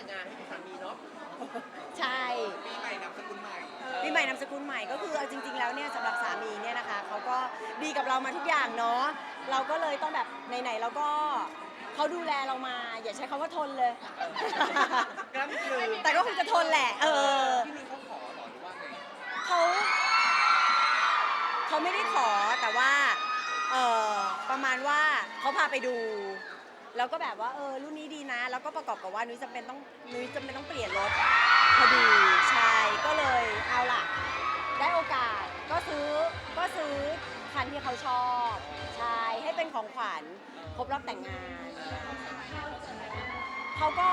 แต่งงานให้สามีเนาะใช่ปีใหม่นามสกุลใหม่ปีใหม่นามสกุลใหม่ก็คือเอาจริง ๆ แล้วเนี่ยสำหรับสามีเนี่ยนะคะเขาก็ดีกับเรามาทุกอย่างเนาะเราก็เลยต้องแบบไหนๆเราก็เขาดูแลเรามา อย่าใช้คำว่าทนเลย กล้ามกลืนแต่ก็คงจะทนแหละ เออพี่นุ้ยเขาขอเหรอหรือว่าไงเขาเขาไม่ได้ขอแต่ว่าเออประมาณว่าเขาพาไปดู แล้วก็แบบว่าเออรุ่นนี้ดีนะ แล้วก็ประกอบกับว่านุ้ยจำเป็นต้องนุ้ยจำเป็นต้องเปลี่ยนรถพอดีใช่ก็เลยเอาล่ะ ได้โอกาสก็ซื้อก็ซื้อคันที่เขาชอบใช่ให้เป็นของขวัญครบรอบแต่งงานเขาก็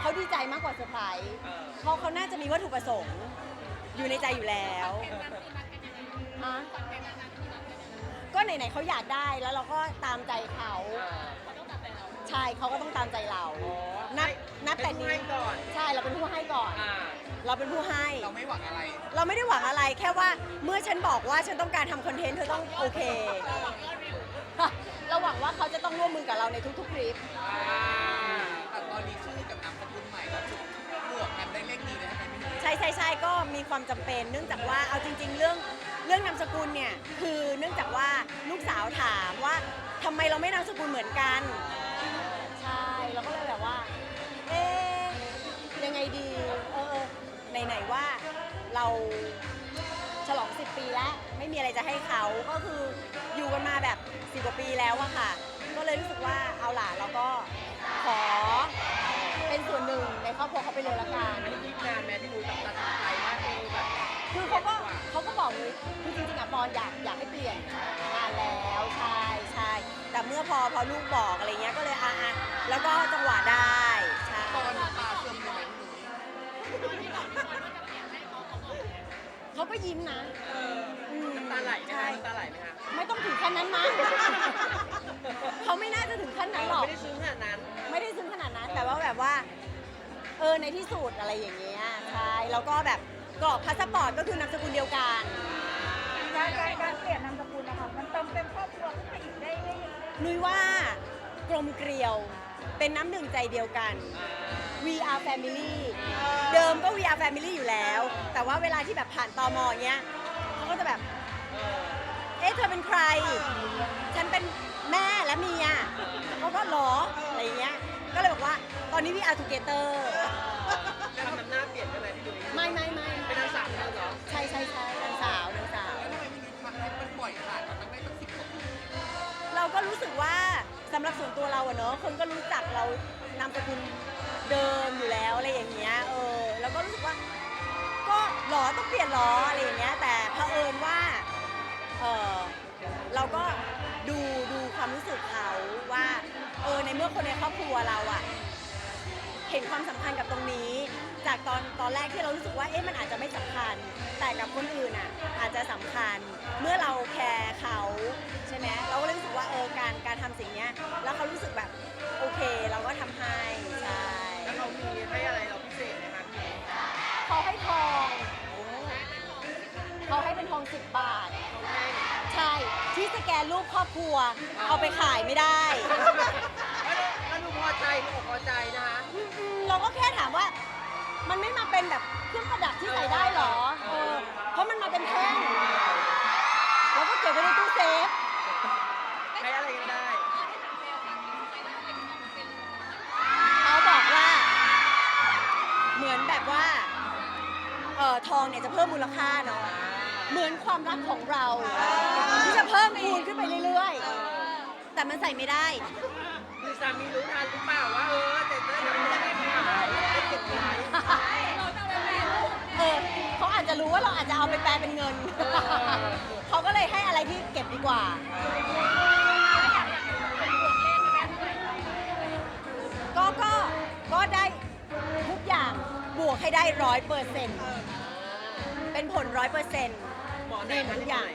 เขาดีใจมากกว่าเซอร์ไพรส์เพราะเขาน่าจะมีวัตถุประสงค์ อยู่ในใจอยู่แล้วฮะก็ไหนๆเขาอยากได้แล้วเราก็ตามใจเขา ใช่เขาก็ต้องตามใจเราอ๋อนับให้นับแต่ให้นี้ให้ก่อน ใช่เราเป็นผู้ให้ก่อน อ่า เราเป็นผู้ให้ เราไม่หวังอะไร เราไม่ได้หวังอะไรแค่ว่าเมื่อฉันบอกว่าฉันต้องการทำคอนเทนต์เธอต้องโอเค เราหวังว่าเขาจะต้องร่วมมือกับเราในทุกๆคลิป อ่า แต่ตอนนี้ชื่อกับนามสกุลใหม่ก็คือบวกกันได้เลขดีเลยใช่ไหมพี่นุ้ยใช่ใช่ใช่ก็มีความจำเป็น เนื่องจากว่าเอาจริง ๆ เรื่องเรื่องนามสกุลเนี่ยคือเนื่องจากว่าลูกสาวถามว่าทำไมเราไม่นามสกุลเหมือนกันใช่เราก็เลยแบบว่า เอ๊ะยังไงดีเออเออไหนๆว่าเราฉลอง 10 ปีแล้ว ไม่มีอะไรจะให้เขาก็คืออยู่กันมาแบบสิบกว่าปีแล้วอะค่ะ ก็เลยรู้สึกว่าเอาล่ะเราก็ขอเป็นส่วนหนึ่งในครอบครัวเขาไปเลยละกัน อันนี้คิดนานแม่พี่นุ้ยกับตัดสินใจว่าเออแบบคือเขาก็เขาก็บอกเลยคือจริงๆอะปอนอยากอยากให้เปลี่ยนงานแล้วใช่ใช่แต่เมื่อพอพอลูกบอกอะไรเงี้ยก็เลยอะอะ แล้วก็จังหวะได้ใช่ตอนตาเสื่อมอยู่ไหมพี่นุ้ยเขาก็ยิ้มนะมน้ำตาไหลไหมใช่คะน้ำตาไหลไหมคะไม่ต้องถึงขั้นนั้นมั้งเขาไม่น่าจะถึงขั้นนั้นหรอก ไม่ได้ซึ้งขนาดนั้น ไม่ได้ซึ้งขนาดนั้นแต่ว่าแบบว่า เออในที่สุดอะไรอย่างเงี้ยใช่แล้วก็แบบกรอกพาสปอร์ตก็คือนามสกุลเดียวกัน การการการเปลี่ยนนามสกุลนะคะมันเติมเต็มครอบครัวขึ้นไปอีกได้ได้ยังไงนุ้ยว่ากลมเกลียว เป็นน้ำหนึ่งใจเดียวกัน We are family เดิมก็ We are family อยู่แล้ว แต่ว่าเวลาที่แบบผ่านตอมอย่างเงี้ยเขาก็จะแบบ เอ๊ะ เธอเป็นใคร ฉันเป็นแม่และเมียเขาก็หรอ อะไรอย่างเงี้ย ก็เลยบอกว่าตอนนี้ We are together จะทำน้ำหน้าเปลี่ยนใช่ไหมพี่นุ้ยไม่ไม่ไม่เป็นนางสาวเลยเหรอ ใช่ใช่ใช่นางสาวนางสาว แล้วทำไมพี่นุ้ยมาให้มันปล่อยผ่านมาตั้งได้ตั้งสิบกว่าปีเราก็รู้สึกว่าสำหรับส่วนตัวเราอะเนอะคนก็รู้จักเรานามสกุลเดิมอยู่แล้วอะไรอย่างเงี้ยเออแล้วก็รู้สึกว่า ก็หรอต้องเปลี่ยนหรออะไรอย่างเงี้ยแต่เผอิญว่าเออเราก็ดูดูความรู้สึกเขาว่าเออในเมื่อคนในครอบครัวเราอะเห็นความสำคัญกับตรงนี้ จากตอนตอนแรกที่เรารู้สึกว่าเอ๊ะมันอาจจะไม่สำคัญ แต่กับคนอื่นอะอาจจะสำคัญ เมื่อเราแค เขาให้ทองเขาให้เป็นทองสิบบาทเขาให้ใช่ ที่สแกนรูปครอบครัว เอาไปขายไม่ได้ถ้าดูพอใจดูอกพอใจนะคะ อืมเราก็แค่ถามว่า มันไม่มาเป็นแบบเครื่องประดับที่ใส่ได้เหรอเออเพราะมันมาเป็นแท่งแล้วก็เก็บไว้ในตู้เซฟให้อะไรกันได้ เขาบอกว่า เหมือนแบบว่า เออทองเนี่ยจะเพิ่มมูลค่าเนาะเหมือนความรักของเราที่จะเพิ่มคูณขึ้นไปเรื่อยๆ แต่มันใส่ไม่ได้ คือสามีรู้ทันหรือเปล่าว่าเออแต่เดี๋ยวมันจะไม่ขายไม่เก็บไว้เออเขาอาจจะรู้ว่าเราอาจจะเอาไปแปลเป็นเงิน เขาก็เลยให้อะไรที่เก็บดีกว่า ได้ร้อยเปอร์เซ็นต์เป็นผลร้อยเปอร์เซ็นต์หมอดีแนะหมดนำทุกอย่าง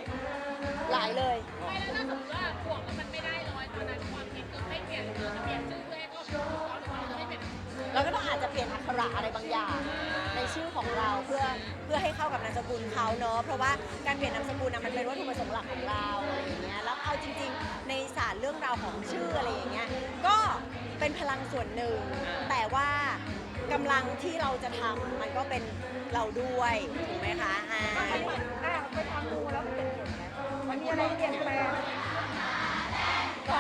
หลายเลย ไม่แล้วถ้าสมมติว่าบวกแล้วมันไม่ได้ร้อยตอนนั้นความคิดคือไม่เปลี่ยนเปลี่ยนเปลี่ยนชื่อเพื่อให้ครอบครัวเขาหรือว่าเราจะไม่เปลี่ยนชื่อเราก็ต้องอาจจะเปลี่ยนอักขระอะไรบางอย่าง ในชื่อของเราเพื่อเพื่อให้เข้ากับนามสกุลเขาเนาะเพราะว่าการเปลี่ยนนามสกุลนะมันเป็นวัตถุประสงค์หลักของเราอะไรอย่างเงี้ยแล้วเอาจริง ๆ ในศาสตร์เรื่องราวของชื่ออะไรอย่างเงี้ยก็ เป็นพลังส่วนหนึ่ง แต่ว่ากำลังที่เราจะทำมันก็เป็นเราด้วยถูกไหมคะอ่าอ่าไปทำดูแล้วมันเป็นผลไหมมันมีอะไรเปลี่ยนแปลง ก็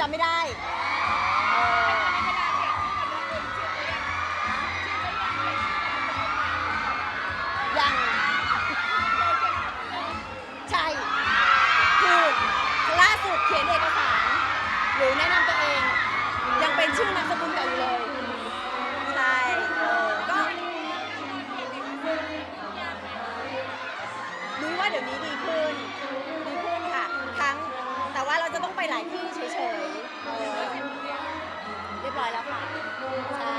จำไม่ได้เออยังใช่ คือล่าสุดเขียนเอกสาร หรือแนะนำตัวเอง ยังเป็นชื่อนามสกุลเก่าอยู่เลย ใช่เออก็นุ้ว่าเดี๋ยวนี้ดีขึ้น ดีขึ้นค่ะ ทั้งแต่ว่าเราจะต้องไปหลายที่เฉยๆ เรียบร้อยแล้วค่ะ ใช่